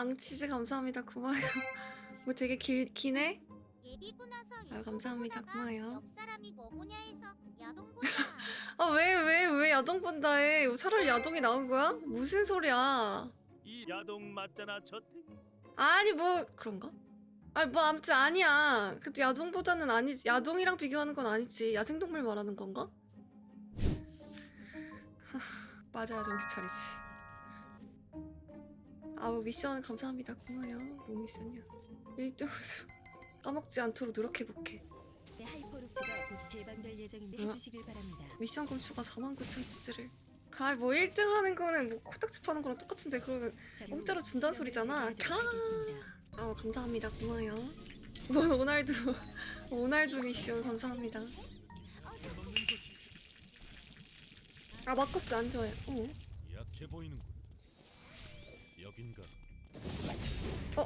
앙치즈 감사합니다. 고마워요. 뭐 되게 길, 기네? 예비고 나서 아유, 감사합니다. 고마워요. 아, 왜, 왜, 왜 야동 본다 해? 차라리 야동이 나온 거야? 무슨 소리야? 이 야동 맞잖아 저택 아니, 뭐, 그런가? 아니, 뭐, 아무튼 아니야. 그래도 야동보다는 아니지. 야동이랑 비교하는 건 아니지. 야생동물 말하는 건가? 맞아야 정신 차리지. 아우, 미션 감사합니다. 고마워요. 뭐 미션이야? 1등 우승. 까먹지 않도록 노력해볼게. 네, 하이퍼루프가 곧 개방될 예정인데 어? 해주시길 바랍니다. 미션 건수가 49,000 치즈를. 아, 뭐 1등 하는 거는 뭐 코딱지 파는 거랑 똑같은데 그러면 자, 공짜로 준다는 소리잖아. 진행을 하겠습니다. 아 감사합니다 고마워요 뭐 오날두 오날두 미션 감사합니다 아 마커스 안 좋아해 어? 약해 보이는군 여긴가 어?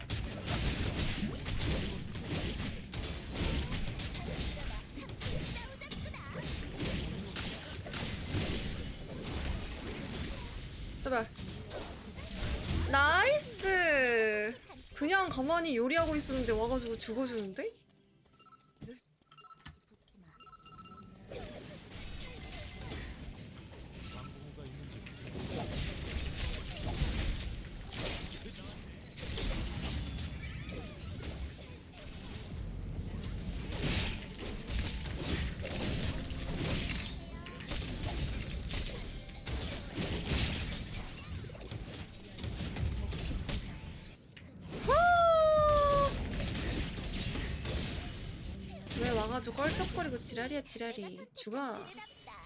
제발 나이스 그냥 가만히 요리하고 있었는데 와가지고 죽어주는데? 지랄이야 지랄이. 죽어.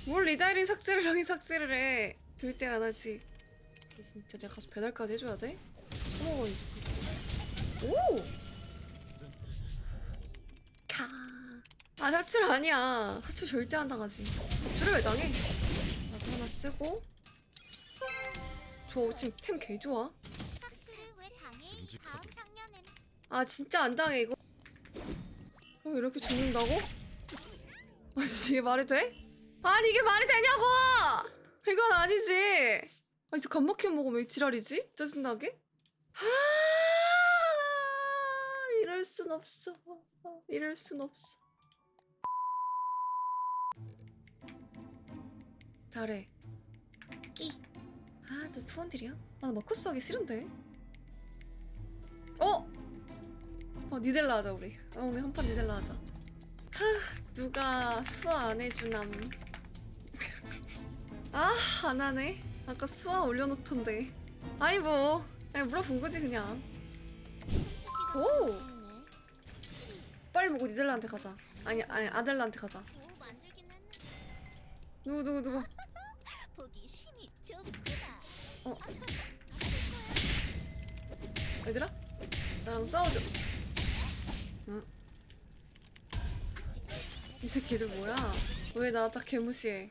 뭘 리다이린 삭제를 하긴 삭제를 해. 그럴 때안 하지. 진짜 내가 가서 배달까지 해줘야 돼? 처먹어 오! 캬. 아 사출 아니야. 사출 절대 안 당하지. 사출을 왜 당해? 나도 하나 쓰고. 저 지금 템 개 좋아? 아 진짜 안 당해 이거? 어 이렇게 죽는다고? 아 이게 말이 돼? 아니 이게 말이 되냐고! 이건 아니지 아 이제 간막혀 먹으면 왜 지랄이지? 짜증나게? 아 이럴 순 없어 이럴 순 없어 잘해 끼아또 투원들이야? 아 나 마커스 하기 싫은데 어? 어 니델라 하자 우리 아, 오늘 한 판 니델라 하자 하 누가 수화 안 해주남. 아 안 하네. 아까 수화 올려놓던데. 아니 뭐. 그냥 물어본 거지 그냥. 오! 빨리 먹고 니델라한테 가자. 아니 아니 아델라한테 가자. 누구 누구 누구? 보기 힘이 좋구나. 어. 얘들아? 나랑 싸워줘 이 새끼들 뭐야 왜나다 개무시해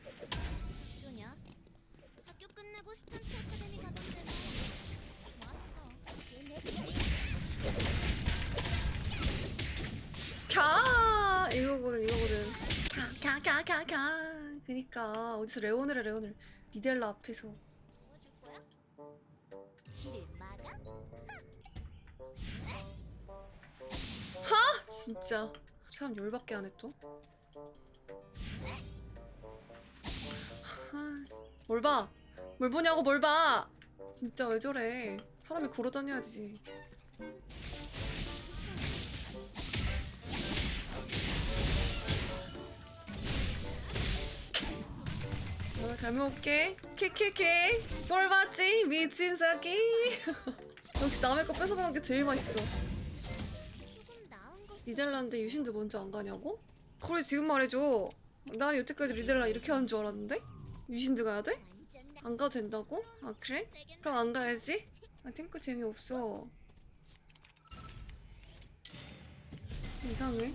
그러냐? 학교 끝내고 스턴트 아카데미 가던데. 좋았어. 내 차례. 캬 이거거든 이거거든 캬 캬 캬 캬 캬 그니까 어디서 레오늘에 레오늘 니델라 앞에서 도와줄 거야? 길을 맞아? 하 진짜 사람 열받게 하네 또 하, 뭘 봐? 뭘 보냐고 뭘 봐? 진짜 왜 저래 사람이 걸어 다녀야지 어, 잘 먹을게. 키키키. 뭘 봤지? 미친 새끼. 역시 남의 거 뺏어먹는 게 제일 맛있어. 니델란드 유신도 먼저 안 가냐고? 그래 지금 말해줘. 난 여태까지 리델라 이렇게 하는 줄 알았는데? 유신드 가야 돼? 안 가도 된다고? 아 그래? 그럼 안 가야지. 아 탱크 재미없어. 이상해.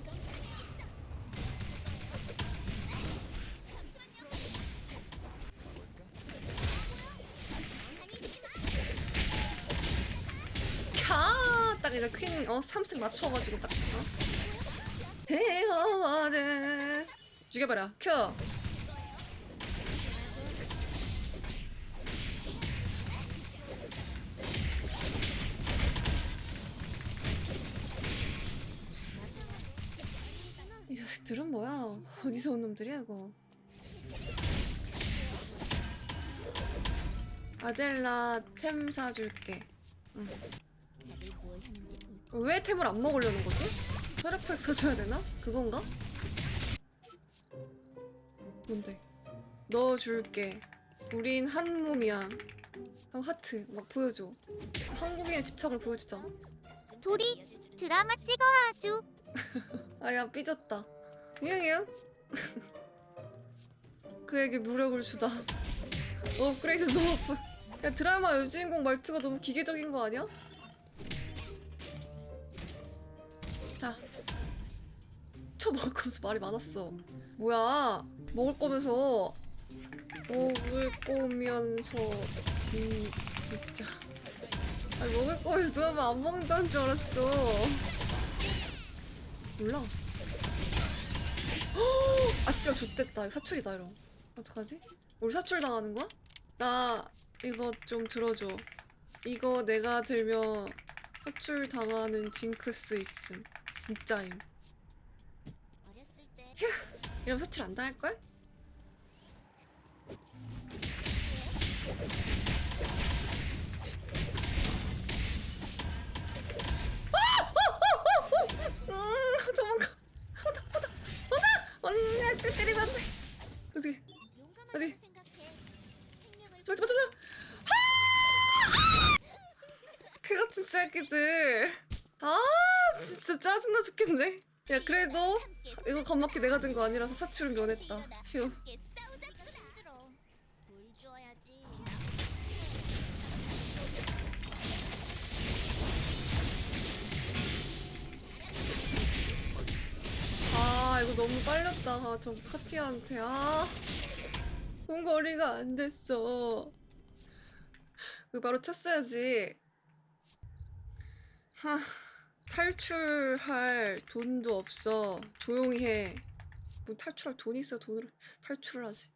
캬! 딱 이제 퀸, 어, 3색 맞춰가지고 딱, 어? 헤어워드 죽여봐라 큐이 자식들은 뭐야? 어디서 온 놈들이야 이거? 아델라 템 사줄게. 응. 왜 템을 안 먹으려는 거지? 혈액팩 사줘야 되나? 그건가? 뭔데? 넣어줄게. 우린 한 몸이야. 하고 하트 막 보여줘. 한국인의 집착을 보여주자. 둘이 드라마 찍어 아주 아야 삐졌다. 이응이응. 그에게 무력을 주다. 업그레이드 너프. 야 드라마 여주인공 말투가 너무 기계적인 거 아니야? 먹을 거면서 말이 많았어. 뭐야? 먹을 거면서 먹을 거면서 진 진짜. 아니 먹을 거면서 안 먹는다는 줄 알았어. 몰라. 아 씨발. 이거 사출이다 이러. 어떡하지? 우리 사출 당하는 거야? 나 이거 좀 들어줘. 이거 내가 들면 사출 당하는 징크스 있음. 진짜임. 때 이러면 사출 안 당할 걸? 음, 도망가. 온다, 온다, 온다. 언니, 때 때리면 안 돼. 어떻게? 용감하게 어디? 생각해 생명을 잠깐, 잠깐, 잠깐. 그 같은 새끼들. 아, 진짜 짜증나 죽겠네. 야, 그래도 이거 겁먹기 내가 든 거 아니라서 사출은 면했다. 휴. 아 이거 너무 빨렸다. 아, 저 카티아한테. 아 공거리가 안 됐어. 이거 바로 쳤어야지. 하 탈출할 돈도 없어. 조용히 해 뭐 탈출할 돈이 있어야 돈으로 탈출을 하지.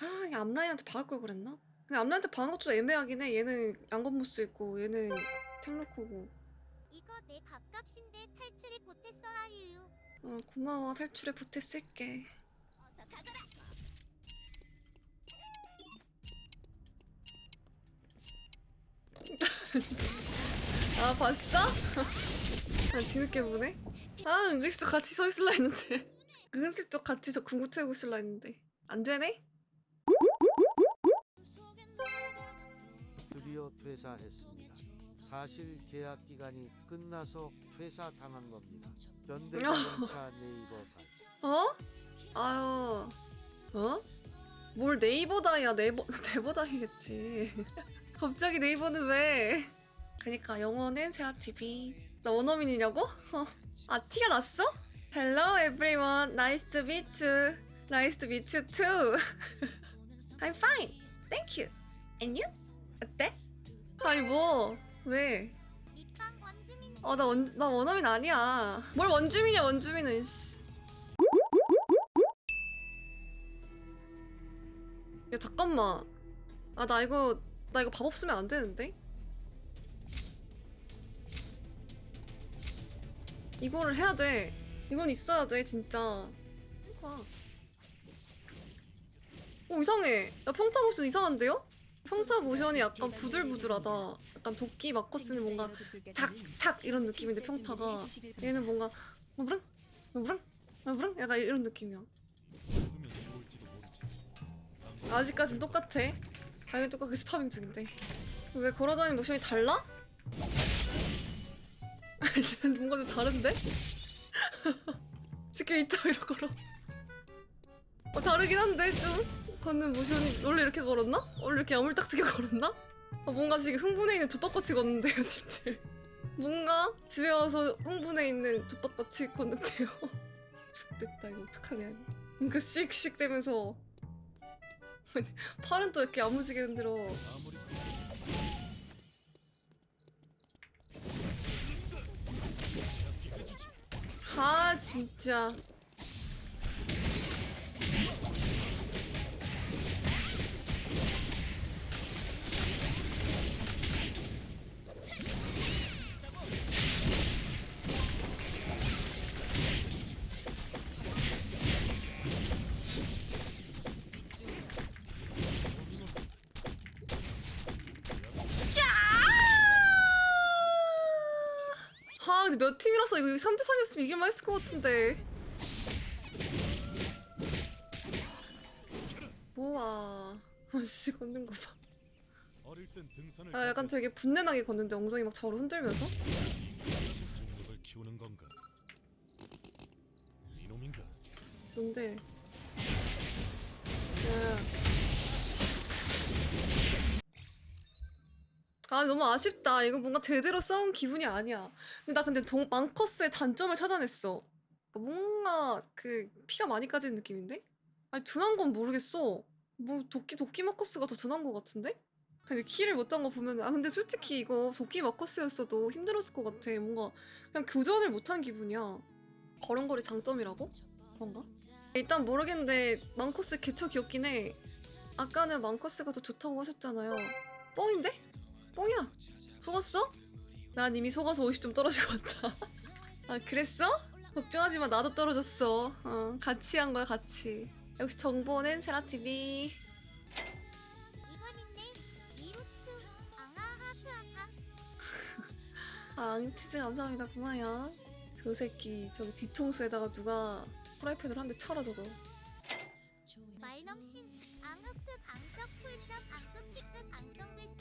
아 이게 앞라인한테 박을 걸 그랬나? 근데 앞라인한테 박는 것도 애매하긴 해. 얘는 양건무스 있고 얘는 템로코고. 이거 내 밥값인데 탈출이 못했어 아유. 어 고마워. 탈출에 보탰을게. 어서 가거라 아 봤어? 아 뒤늦게 보네? 아 은근슬쩍 같이 서 있을라 했는데 은근슬쩍 같이 저 궁구 태우고 있을라 했는데 안 되네? 드디어 퇴사했습니다. 사실 계약 기간이 끝나서 퇴사 당한 겁니다. 현대 자동차 네이버 달. 어? 아유 어? 뭘 네이버 다이야 네이버 네이버 다이겠지 갑자기 네이버는 왜 그니까 영어는 세라TV 나 원어민이냐고? 어. 아 티가 났어? Hello everyone nice to meet you nice to meet you too I'm fine thank you and you? 어때? 아니 뭐 왜? 원주민 어, 나, 원, 나 원어민 아니야. 뭘 원주민이야, 원주민은. 씨. 야, 잠깐만. 아, 나 이거, 나 이거 밥 없으면 안 되는데? 이거를 해야 돼. 이건 있어야 돼, 진짜. 와. 오, 이상해. 야, 평타 모션 이상한데요? 평타 모션이 약간 부들부들하다. 약간 도끼 쓰는 뭔가 탁 탁 이런 느낌인데 평타가 얘는 뭔가 뭐브릉 뭐브릉 뭐브릉 약간 이런 느낌이야. 아직까진 똑같아. 당연히 똑같이 스파밍 중인데 왜 걸어다니는 모션이 달라? 뭔가 좀 다른데? 스케이터 이러 걸어. 어, 다르긴 한데 좀 걷는 모션이 원래 이렇게 걸었나? 원래 이렇게 야물딱지게 걸었나? 어, 뭔가 지금 흥분해 있는 족박같이 걷는데요, 집들. 뭔가 집에 와서 흥분해 있는 족박같이 걷는데요. 됐다 이거 어떡하냐. 뭔가 씩씩 되면서 팔은 또 이렇게 야무지게 흔들어. 아 진짜. 근데 몇 팀이라서 이거 3대 3이었으면 이길만 했을 것 같은데. 뭐야 아씨 걷는 거 봐. 어릴 땐 등산을 아 약간 되게 분내나게 걷는데 엉덩이 막 저로 흔들면서? 중력을 키우는 건가? 이놈인가? 뭔데 아 너무 아쉽다 이거 뭔가 제대로 싸운 기분이 아니야 근데 나 근데 동, 망커스의 단점을 찾아냈어 그러니까 뭔가 그 피가 많이 까지는 느낌인데? 아니 둔한 건 모르겠어 뭐 도끼 도끼 마커스가 더 둔한 것 같은데? 근데 키를 못한 거 보면 아 근데 솔직히 이거 도끼 마커스였어도 힘들었을 것 같아 뭔가 그냥 교전을 못한 기분이야 걸음걸이 장점이라고? 그런가? 일단 모르겠는데 망커스 개처 귀엽긴 해 아까는 망커스가 더 좋다고 하셨잖아요 뻥인데? 뻥이야. 속았어? 난 이미 속아서 50점 떨어진 것 같다. 아 그랬어? 걱정하지 마. 나도 떨어졌어. 어, 같이 한 거야 같이. 역시 정보는 세라TV. 아, 앙치즈 감사합니다. 고마워요. 저 새끼 저기 뒤통수에다가 누가 프라이팬으로 한 대 쳐라 저거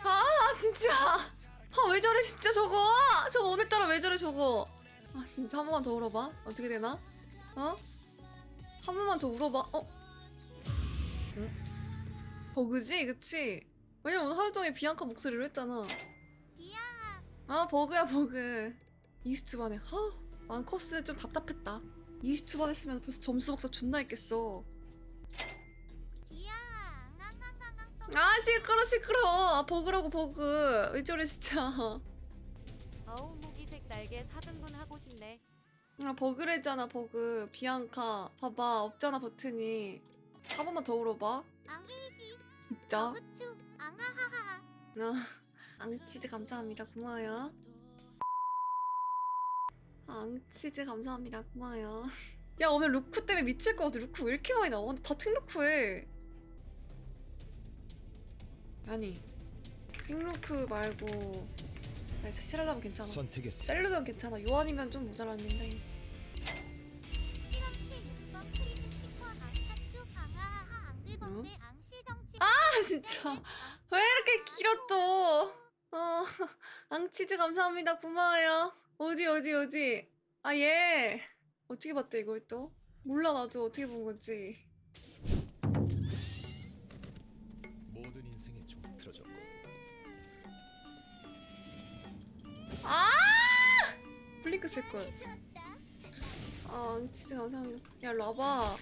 아 진짜. 아 왜 저래 진짜 저거? 저거 오늘따라 왜 저래 저거? 아 진짜 한 번만 더 울어봐. 어떻게 되나? 어? 한 번만 더 울어봐. 어? 응? 버그지? 그치? 왜냐면 오늘 하루 종일 비앙카 목소리로 했잖아. 아 버그야 버그. 20주 만에 하 망커스 좀 답답했다. 20주 만 했으면 벌써 점수 복사 존나 했겠어 아 시끄러 시끄러. 아 버그라고 버그. 왜 저래 진짜. 어우 무기색 날개 4등분 하고 싶네. 아 버그랬잖아 버그. 비앙카. 봐봐 없잖아 버튼이. 한 번만 더 울어봐. 앙히히. 진짜. 아, 앙치즈 감사합니다. 고마워요. 아, 앙치즈 감사합니다. 고마워요. 야 오늘 루크 때문에 미칠 것 같아. 루크 왜 이렇게 많이 나와? 근데 다 탱루크해 아니 탱루크 말고 아니 실하려면 괜찮아. 선택했어. 셀르면 괜찮아. 요한이면 좀 모자랐는데. 실험치 6번 프리즘 스피커 앙타쭈 앙아하하 앙들번데 앙실덩치. 아 진짜. 왜 이렇게 또 어, 앙치즈 감사합니다. 고마워요. 어디 어디 어디? 아 얘. 어떻게 봤대 이걸 또? 몰라 나도 어떻게 본 건지 블링크 쓸걸 아 앙치즈 감사합니다. 야 와봐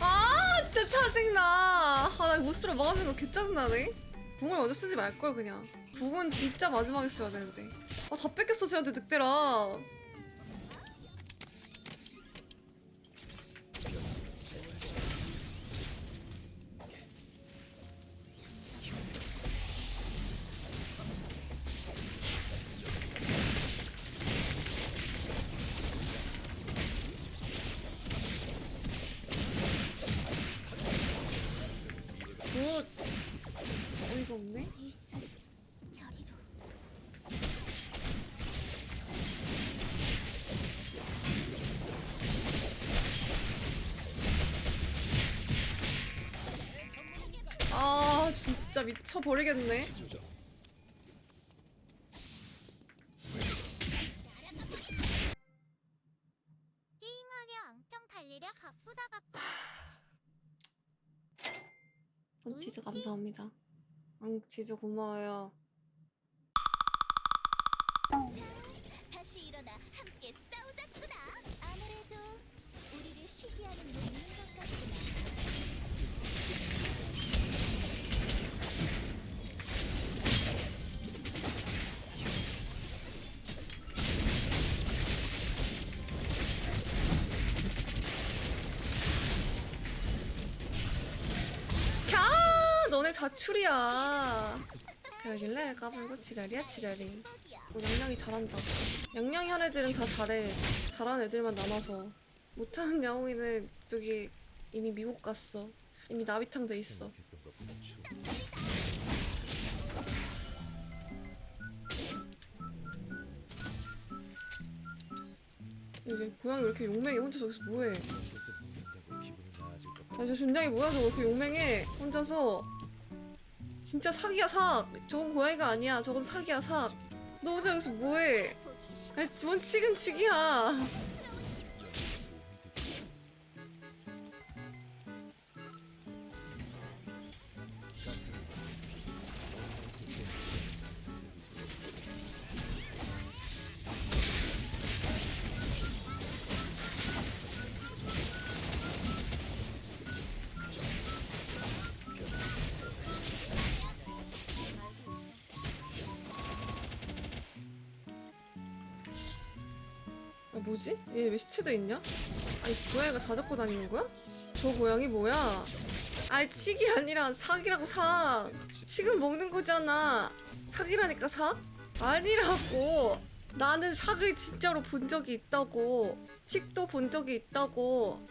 아 진짜 짜증나. 아나 못쓰러 막아주는 거 개짜증나네. 궁을 먼저 쓰지 말 걸 그냥. 궁은 진짜 마지막에 써야 되는데. 아 다 뺏겼어 쟤한테 늑대랑 미쳐버리겠네. 게임하랴 앙평 달리랴 바쁘다 바쁘. 펀치즈 감사합니다. 앙치즈 고마워요 자출이야 그러길래 까불고 지랄이야 지랄이 어, 양양이 잘한다. 양양이 한 애들은 다 잘해. 잘하는 애들만 남아서 못하는 야옹이는 저기 이미 미국 갔어. 이미 나비탕 돼 있어. 이제 고양이 왜 이렇게 용맹해? 혼자 저기서 뭐해? 것을 먹는다고 기분이 나아질 것 같아. 아니 저 준장이 뭐야 저거 이렇게 용맹해 혼자서 진짜 사기야 삭 저건 고양이가 아니야. 저건 사기야 삭너 혼자 여기서 뭐해? 아니 뭔 치근치기야 뭐지? 얘 왜 시체돼 있냐? 아니 고양이가 자작고 다니는 거야? 저 고양이 뭐야? 아니 칙이 아니라 사기라고 삭 칙은 먹는 거잖아 사기라니까 삭? 아니라고 나는 삭을 진짜로 본 적이 있다고 칙도 본 적이 있다고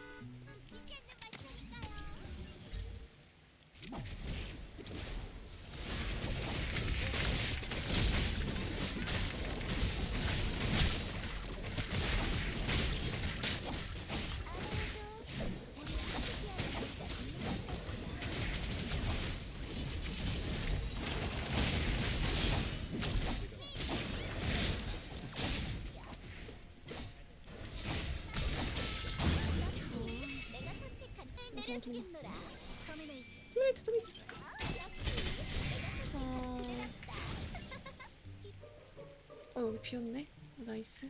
여기 비었네? 어, 나이스.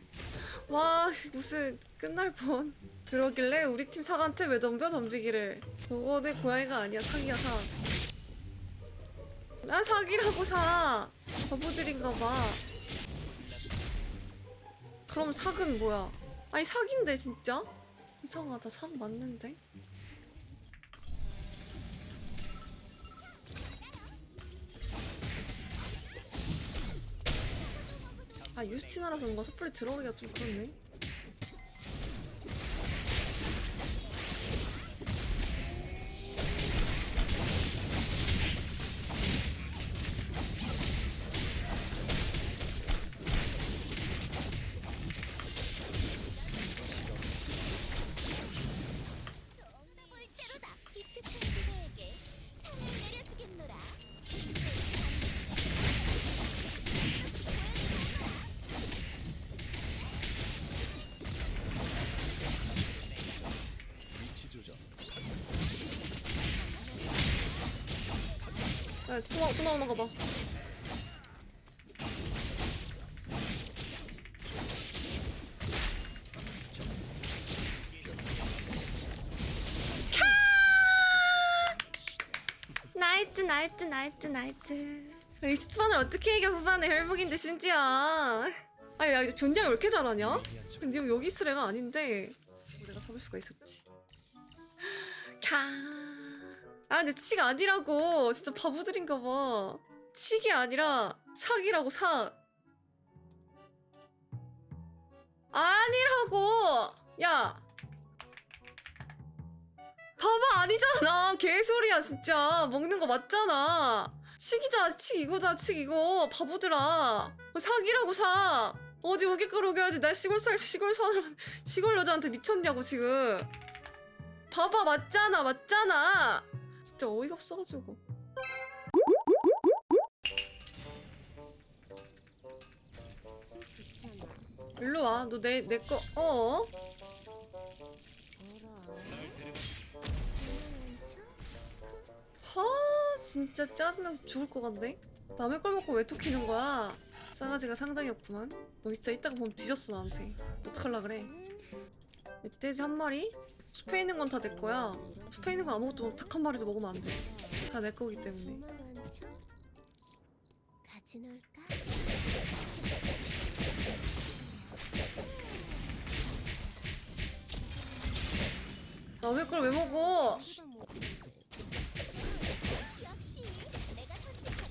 와 무슨 끝날 뻔. 그러길래 우리 팀 사한테 왜 덤벼 덤비기를? 저거 내 고양이가 아니야 사기야 사 난 사기라고 사. 바보들인가 봐. 그럼 삭은 뭐야? 아니 삭인데 진짜? 이상하다. 삭 맞는데 아 유스티나라서 뭔가 섣불리 들어가기가 좀 그렇네 야 도망 도망가 봐. 나이트 나이트 나이트 나이트. 이 초반을 어떻게 이겨 후반에 혈복인데 심지어. 아니 야 존재가 왜 이렇게 잘하냐? 근데 여기 있을 애가 아닌데 뭐 내가 잡을 수가 있었지. 캬. 아 근데 칙 아니라고. 진짜 바보들인가 봐. 칙이 아니라 사기라고 사. 아니라고! 야! 봐봐 아니잖아. 개소리야 진짜. 먹는 거 맞잖아. 칙이자 칙 이거자 칙 이거 바보들아. 뭐 사기라고 사. 어디 우기끌 우겨야지. 나 시골 살 시골 사람 시골 여자한테 미쳤냐고 지금. 봐봐 맞잖아 맞잖아 진짜 어이가 없어가지고. 일로 와. 너 내 내 거 어? 하 진짜 짜증나서 죽을 것 같네. 남의 걸 먹고 왜 토키는 거야? 싸가지가 상당히 없구만. 너 진짜 이따가 보면 뒤졌어 나한테. 어떡할라 그래? 멧돼지 한 마리? 숲에 있는 건 다 내 거야. 숲에 있는 거 아무것도 닭 한 마리도 먹으면 안 돼 다 내 거기 때문에. 같이 놀까? 남의 걸 왜 먹어? 역시 내가 선택한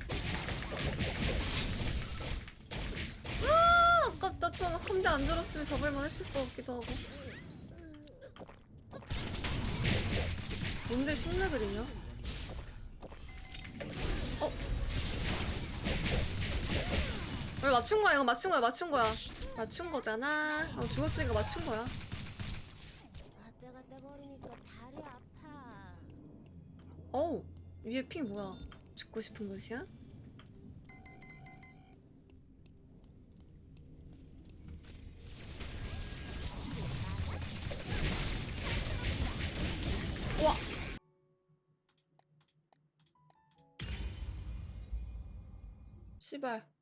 아좀한 대 안 들었으면 잡을만 했을 것 같기도 하고. 뭔데 10레벨이냐? 어? 왜 맞춘 거야? 이거 맞춘 거야? 맞춘 거야? 맞춘 거잖아. 어, 죽었으니까 맞춘 거야. 아때가 떼버리니까 다리 아파. 어우 위에 핑 뭐야? 죽고 싶은 곳이야? 와. 씨발.